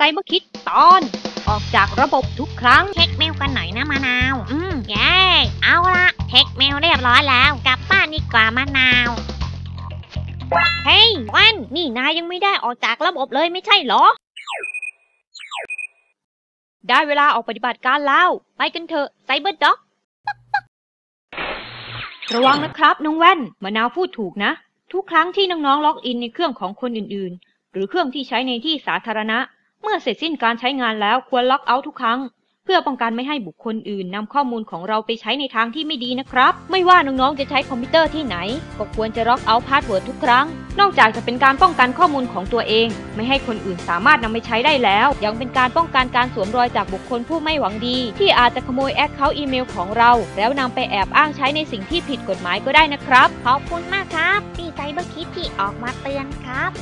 ไซเบอร์คิดตอน ออกจากระบบทุกครั้ง เช็คเมลกันหน่อยนะมะนาว อืมเย้เอาละเช็คเมลเรียบร้อยแล้ว กลับบ้านดีกว่ามะนาว เฮ้ยวันนี่นายยังไม่ได้ออกจากระบบเลยไม่ใช่เหรอ ได้เวลาออกปฏิบัติการแล้ว ไปกันเถอะไซเบอร์ด็อก ระวังนะครับน้องแว่นมะนาวพูดถูกนะ ทุกครั้งที่น้องๆล็อกอินในเครื่องของคนอื่นๆ หรือเครื่องที่ใช้ในที่สาธารณะ เมื่อเสร็จสิ้นการใช้งานแล้วควรล็อกเอาท์ทุกครั้ง เพื่อป้องกันไม่ให้บุคคลอื่นนำข้อมูลของเราไปใช้ในทางที่ไม่ดีนะครับ ไม่ว่าน้องๆจะใช้คอมพิวเตอร์ที่ไหน ก็ควรจะล็อกเอาท์พาสเวิร์ดทุกครั้ง นอกจากจะเป็นการป้องกันข้อมูลของตัวเอง ไม่ให้คนอื่นสามารถนำไปใช้ได้แล้ว ยังเป็นการป้องกันการสวมรอยจากบุคคลผู้ไม่หวังดี ที่อาจจะขโมยแอคเคาท์อีเมลของเรา แล้วนำไปแอบอ้างใช้ในสิ่งที่ผิดกฎหมายก็ได้นะครับขอบคุณมากครับพี่ไซเบอร์คิดที่ออกมาเตือนครับ